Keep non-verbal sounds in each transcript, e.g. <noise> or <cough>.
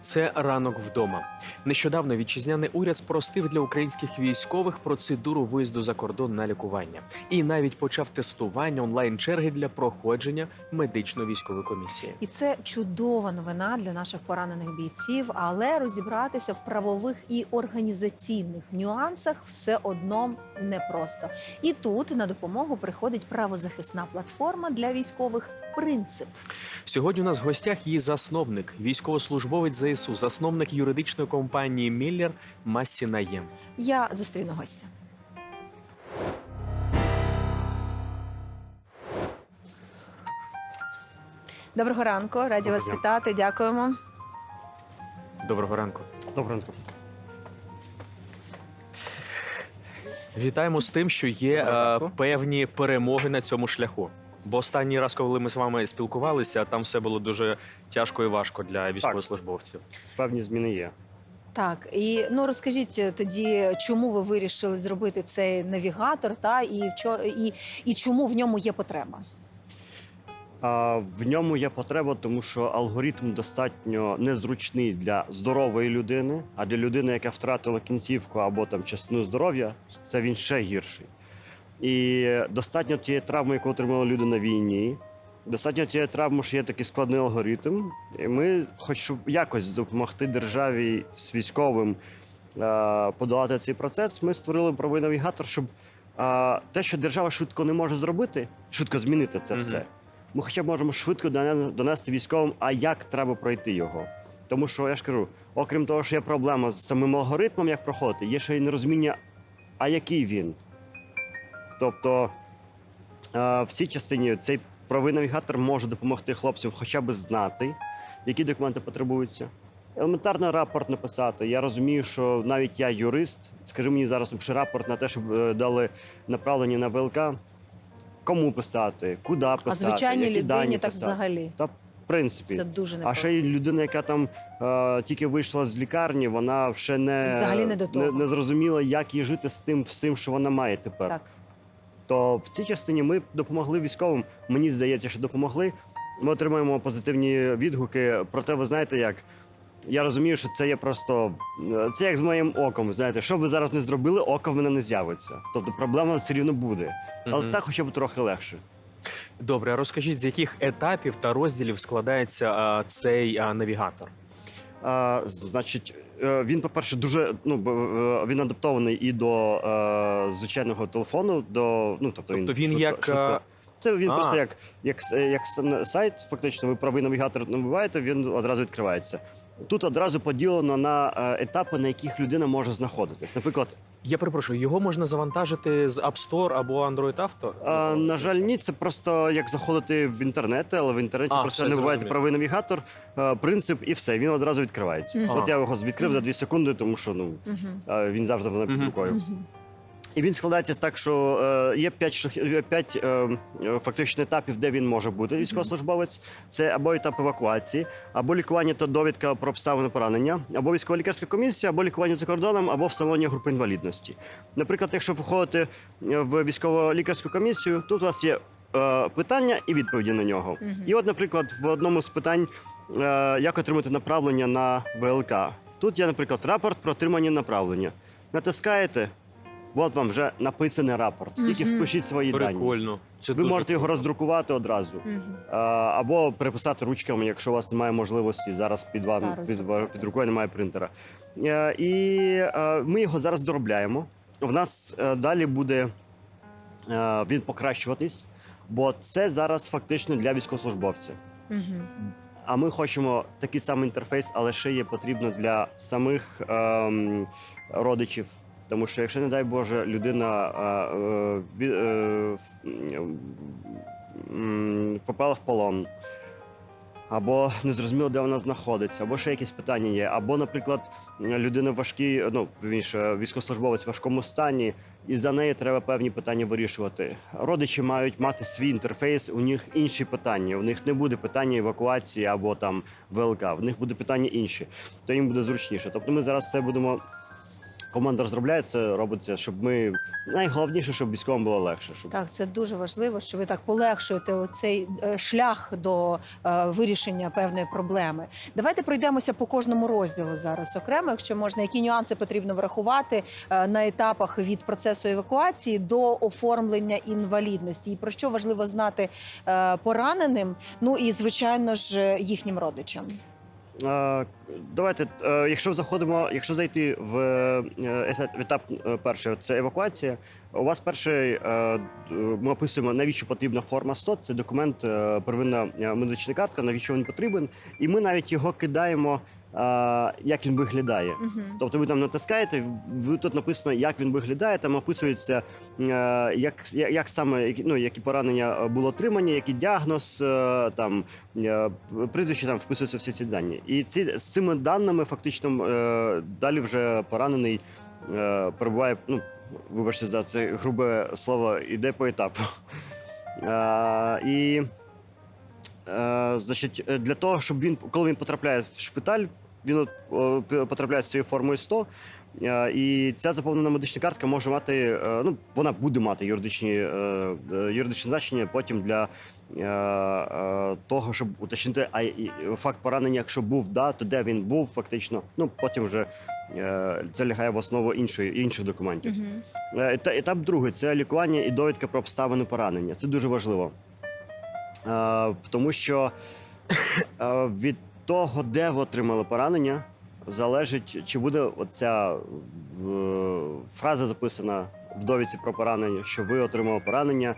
Це ранок вдома. Нещодавно вітчизняний уряд спростив для українських військових процедуру виїзду за кордон на лікування і навіть почав тестування онлайн черги для проходження медично-військової комісії. І це чудова новина для наших поранених бійців, але розібратися в правових і організаційних нюансах все одно непросто. І тут на допомогу приходить правозахисна платформа для військових принцип. Сьогодні у нас в гостях її засновник, військовослужбовець ЗСУ, засновник юридичної компанії Міллер Массі Наєм. Я зустріну гостя. Доброго ранку, раді Доброго вас дня. вітати. Дякуємо. Доброго ранку. Доброго ранку. Вітаємо з тим, що є е, певні перемоги на цьому шляху. Бо останній раз, коли ми з вами спілкувалися, там все було дуже тяжко і важко для військовослужбовців. Певні зміни є. Так, і ну розкажіть е, тоді, чому ви вирішили зробити цей навігатор, та і в чо і, і чому в ньому є потреба? В ньому є потреба, тому що алгоритм достатньо незручний для здорової людини, а для людини, яка втратила кінцівку або там частину здоров'я, це він ще гірший. І достатньо тієї травми, яку отримала люди на війні. Достатньо тієї травми, що є такий складний алгоритм. І ми, хоч якось допомогти державі з військовим подолати цей процес, ми створили правий навігатор, щоб те, що держава швидко не може зробити, швидко змінити це все. Ми хоча б можемо швидко донести військовим, а як треба пройти його. Тому що я ж кажу, окрім того, що є проблема з самим алгоритмом, як проходити, є ще й нерозуміння, а який він. Тобто е, в цій частині цей правий навігатор може допомогти хлопцям хоча б знати, які документи потребуються. Елементарно рапорт написати. Я розумію, що навіть я юрист. Скажи мені зараз напиши рапорт на те, щоб е, дали направлення на ВЛК. Кому писати, куди писати, а звичайній які дані людині так писати. взагалі В принципі. це дуже А непросто. ще й людина, яка там е, тільки вийшла з лікарні, вона ще не, Взагалі не до того. не, зрозуміла, як їй жити з тим всім, що вона має тепер. Так. То в цій частині ми допомогли військовим. Мені здається, що допомогли. Ми отримуємо позитивні відгуки. Проте, ви знаєте, як я розумію, що це є просто е, це як з моїм оком. Знаєте, що б ви зараз не зробили, око в мене не з'явиться. Тобто проблема все рівно буде, але Мгм. так, хоча б трохи легше. Добре, а розкажіть, з яких етапів та розділів складається а, цей а, навігатор? А, значить, е, він, по-перше, дуже ну е, він адаптований і до е, звичайного телефону. До ну тобто він, Тобто він швидко- як, швидко- Це він А. просто як, як, як сайт, фактично, ви правий навігатор набиваєте, він одразу відкривається. Тут одразу поділено на е, етапи, на яких людина може знаходитись. Наприклад, Я перепрошую, його можна завантажити з App Store або Android Auto? е, на жаль, ні, це просто як заходити в інтернет, але в інтернеті А, просто все набиваєте зрозуміло. правий навігатор, е, принцип і все, він одразу відкривається. Мгм. От я його відкрив за. 2 секунди, тому що ну Мгм. е, він завжди вона під Мгм. рукою. Мгм. І він складається так, що е, є п'ять шах- е, п'ять е, е, фактично етапів, де він може бути військовослужбовець. Це або етап евакуації, або лікування та довідка про обставини поранення, або військово-лікарська комісія, або лікування за кордоном, або встановлення групи інвалідності. Наприклад, якщо ви е, в військово-лікарську комісію, тут у вас є е, питання і відповіді на нього. Мгм. І от, наприклад, в одному з питань, е, як отримати направлення на ВЛК. Тут є, наприклад, рапорт про отримання направлення. Натискаєте, от вам вже написаний рапорт. Тільки Мгм. впишіть свої дані. Прикольно. Це Ви дуже можете його круто. роздрукувати одразу. Мгм. А, або переписати ручками, якщо у вас немає можливості. Зараз під вами під, рукою немає принтера. Е, І е, ми його зараз доробляємо. В нас е, далі буде е, він покращуватись, бо це зараз фактично для військовослужбовця. Мгм. А ми хочемо такий самий інтерфейс, але ще є потрібно для самих ем, родичів. Тому що, якщо, не дай Боже, людина е, е, попала в полон, або не зрозуміло, де вона знаходиться, або ще якісь питання є, або, наприклад, людина в важкій, ну вірніше, військовослужбовець в важкому стані, і за неї треба певні питання вирішувати. Родичі мають мати свій інтерфейс, у них інші питання. У них не буде питання евакуації або там ВЛК. В них буде питання інші, то їм буде зручніше. Тобто ми зараз це будемо команда розробляє це, робиться, щоб ми найголовніше, щоб військовим було легше. Щоб Так, це дуже важливо, що ви так полегшуєте оцей е, шлях до е, вирішення певної проблеми. Давайте пройдемося по кожному розділу зараз окремо, якщо можна, які нюанси потрібно врахувати е, на етапах від процесу евакуації до оформлення інвалідності, і про що важливо знати е, пораненим, ну і звичайно ж їхнім родичам. Е, Давайте, е, якщо заходимо, якщо зайти в е, етап- перший, це евакуація. У вас перший ми описуємо, навіщо потрібна форма 100, Це документ, первинна медична картка, навіщо він потрібен, і ми навіть його кидаємо, е, як він виглядає. Угу. Тобто ви там натискаєте, ви тут написано, як він виглядає. Там описується, е, як, як, як саме ну, які поранення е, було отримані, який діагноз, е, там прізвище там вписуються всі ці дані. І ці з цими даними фактично далі вже поранений перебуває. Ну вибачте за це грубе слово, іде по етапу. <laughs> Е, і значить, е, для того, щоб він, коли він потрапляє в шпиталь, він п- потрапляє з цією формою 100, е, і ця заповнена медична картка може мати, е, ну вона буде мати юридичні, е, е, значення потім для е, е, того, щоб уточнити, а факт поранення, якщо був, да, то де він був фактично. Ну потім вже е, це лягає в основу іншої інших документів. Угу. Е, Етап другий це лікування і довідка про обставини поранення. Це дуже важливо. Е, Тому що е, від того, де ви отримали поранення, залежить, чи буде оця е, фраза записана в довідці про поранення, що ви отримали поранення,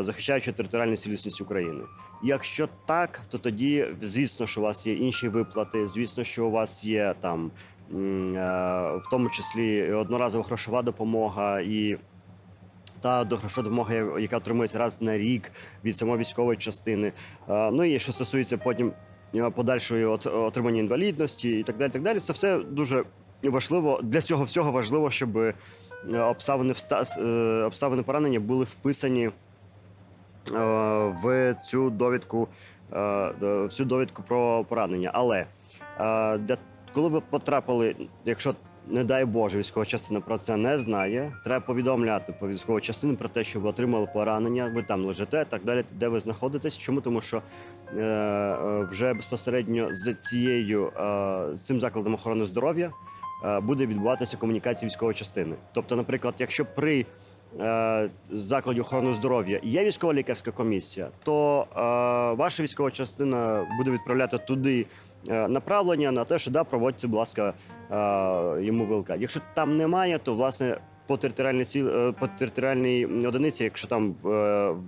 захищаючи територіальну цілісність України. Якщо так, то тоді, звісно, що у вас є інші виплати, звісно, що у вас є там в тому числі одноразова грошова допомога і. Та грошова допомога, яка отримується раз на рік від самої військової частини. Е, Ну і що стосується потім е, подальшої отримання інвалідності і так далі. Так далі, це все дуже важливо. Для цього всього важливо, щоб е, обставини обставини поранення були вписані в цю довідку, в цю довідку про поранення. Але для коли ви потрапили, якщо не дай Боже, військова частина про це не знає. Треба повідомляти по військовій частині про те, що ви отримали поранення, ви там лежите, так далі, де ви знаходитесь. Чому? Тому що е, е, вже безпосередньо з цією е, з цим закладом охорони здоров'я е, буде відбуватися комунікація військової частини. Тобто, наприклад, якщо при е, закладі охорони здоров'я є військова лікарська комісія, то е, ваша військова частина буде відправляти туди направлення на те, що да, проводьте, будь ласка, е, йому ВЛК. Якщо там немає, то власне. По територіальній ціл е, по територіальній одиниці, якщо там е,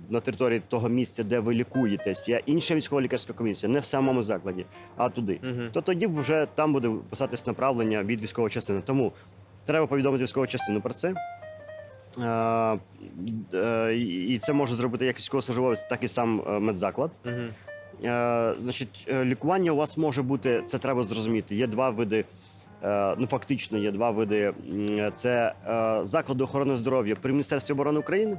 на території того місця, де ви лікуєтесь, є інша військова лікарська комісія, не в самому закладі, а туди Угу. то тоді вже там буде писатись направлення від військової частини. Тому треба повідомити військову частину про це. Е, е, і це може зробити як військовослужбовець, так і сам е, медзаклад. Угу. Е, значить, е, лікування у вас може бути, це треба зрозуміти. Є два види. е, Ну, фактично, є два види: це заклади охорони здоров'я при Міністерстві оборони України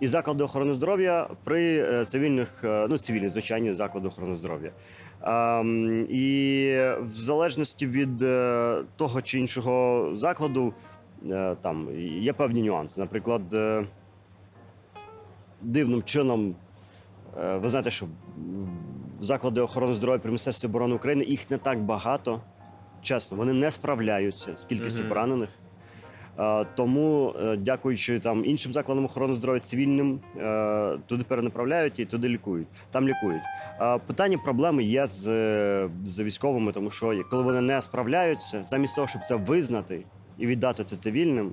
і заклади охорони здоров'я при цивільних, ну цивільні звичайні заклади охорони здоров'я. Ем, І в залежності від того чи іншого закладу, там є певні нюанси. Наприклад, дивним чином, ви знаєте, що заклади охорони здоров'я при Міністерстві оборони України їх не так багато. Чесно, вони не справляються з кількістю поранених. Е, Тому, е, дякуючи там іншим закладам охорони здоров'я цивільним, е, туди перенаправляють і туди лікують. Там лікують. Е, Питання проблеми є з, е, з військовими, тому що коли вони не справляються, замість того, щоб це визнати і віддати це цивільним,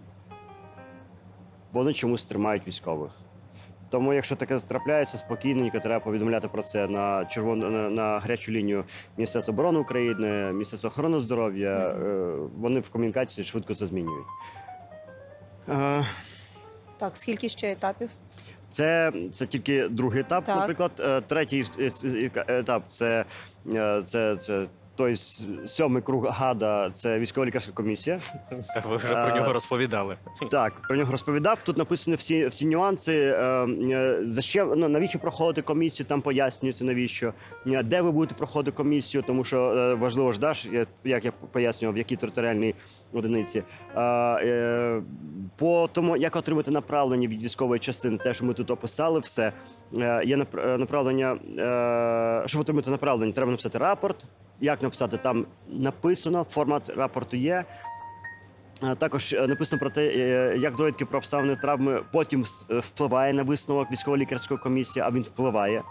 вони чомусь тримають військових. Тому, якщо таке трапляється, спокійненько треба повідомляти про це на червону на, на гарячу лінію Міністерства оборони України, Міністерства охорони здоров'я. Е, Вони в комунікації швидко це змінюють. Е, Так, скільки ще етапів? Це, це тільки другий етап. Так. Наприклад, Е, третій етап це, це, це тобто сьомий круг ГАДа це військова лікарська комісія. Так, ви вже про нього розповідали. Так, про нього розповідав. Тут написані всі, всі нюанси. Е, е, за що ну, навіщо проходити комісію? Там пояснюється навіщо, Е, де ви будете проходити комісію, тому що е, важливо ж даш, як я пояснював, в якій територіальній одиниці. Е, е, по тому, як отримати направлення від військової частини, те, що ми тут описали, все е, є напр- е, направлення. Е, щоб отримати направлення, треба написати рапорт. Як написати? Там написано, формат рапорту є. Також е, написано про те, е, як довідки про обставини травми потім е, впливає на висновок військово-лікарської комісії, а він впливає.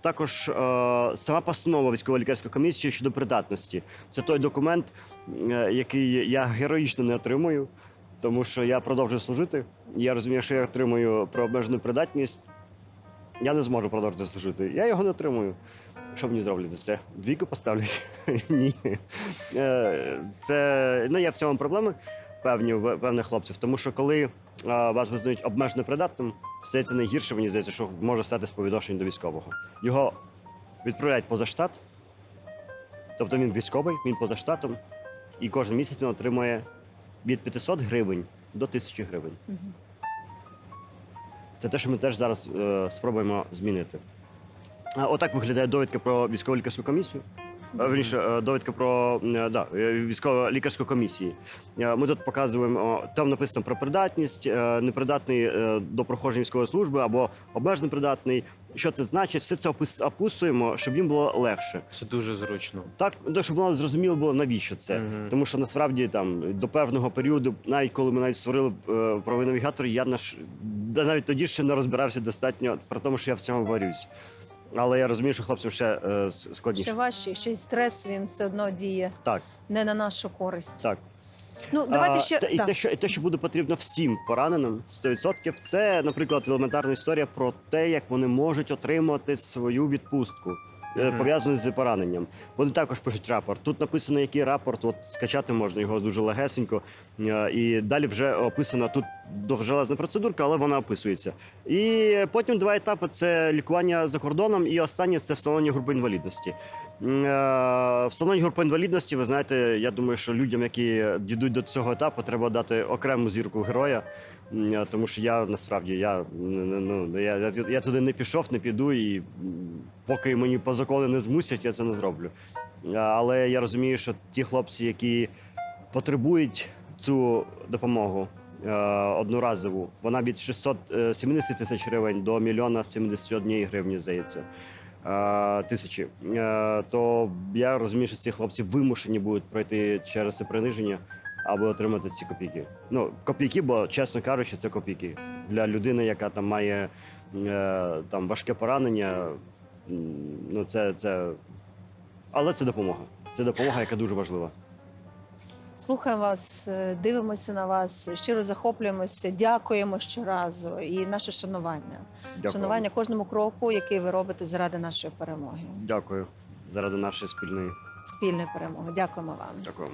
Також сама постанова військово-лікарської комісії щодо придатності. Це той документ, який я героїчно не отримую, тому що я продовжую служити. Я розумію, що я отримую про обмежену придатність. Я не зможу продовжувати служити. Я його не отримую. Що мені зроблять це? Двійку поставлять? <laughs> Ні. Е, Це ну, є в цьому проблеми певні певних хлопців. Тому що коли е, вас визнають обмежено придатним, стається найгірше, мені здається, що може статись по відношенню до військового. Його відправляють поза штат, тобто він військовий, він поза штатом, і кожен місяць він отримує від 500 гривень до 1000 гривень. Це те, що ми теж зараз е, спробуємо змінити. Отак виглядає довідка про військово лікарську комісію. Е, Верніше, е, довідка про е, да, військово лікарську комісію. Е, Ми тут показуємо, там написано про придатність, непридатний до проходження військової служби або обмежено придатний. Що це значить? Все це опис- описуємо, щоб їм було легше. Це дуже зручно. Так, щоб воно зрозуміло було, навіщо це. Мгм. Тому що насправді там до певного періоду, навіть коли ми навіть створили правий навігатор, я наш навіть тоді ще не розбирався достатньо про тому, що я в цьому варюсь. Але я розумію, що хлопцям ще е, складніше. Ще важче, ще й стрес він все одно діє Так, не на нашу користь. так. Ну давайте А, ще та- і, так. те, що, і те, що буде потрібно всім пораненим 100%, це, наприклад, елементарна історія про те, як вони можуть отримати свою відпустку. Е, Мгм. Пов'язану з пораненням. Вони також пишуть рапорт. Тут написано, який рапорт, от скачати можна його дуже легесенько. Е, І далі вже описана тут довжелезна процедурка, але вона описується. І потім два етапи: це лікування за кордоном, і останнє це встановлення групи інвалідності. Е, Встановлення групи інвалідності, ви знаєте, я думаю, що людям, які дійдуть до цього етапу, треба дати окрему зірку героя. Е, Тому що я насправді я, ну, я, я, я туди не пішов, не піду, і поки мені по закону не змусять, я це не зроблю. Е, Але я розумію, що ті хлопці, які потребують цю допомогу е, одноразову, вона від 670 тисяч гривень до мільйона 71 гривні, здається. е, Тисячі, Е, то я розумію, що ці хлопці вимушені будуть пройти через це приниження, аби отримати ці копійки. Ну, копійки, бо чесно кажучи, це копійки для людини, яка там має е, там важке поранення. Ну, це, це... Але це допомога. Це допомога, яка дуже важлива. Слухаємо вас, е, дивимося на вас, щиро захоплюємося, дякуємо щоразу і наше шанування. Дякую. Шанування кожному кроку, який ви робите заради нашої перемоги, Дякую заради нашої спільної. спільної перемоги. Дякуємо вам. Дякую.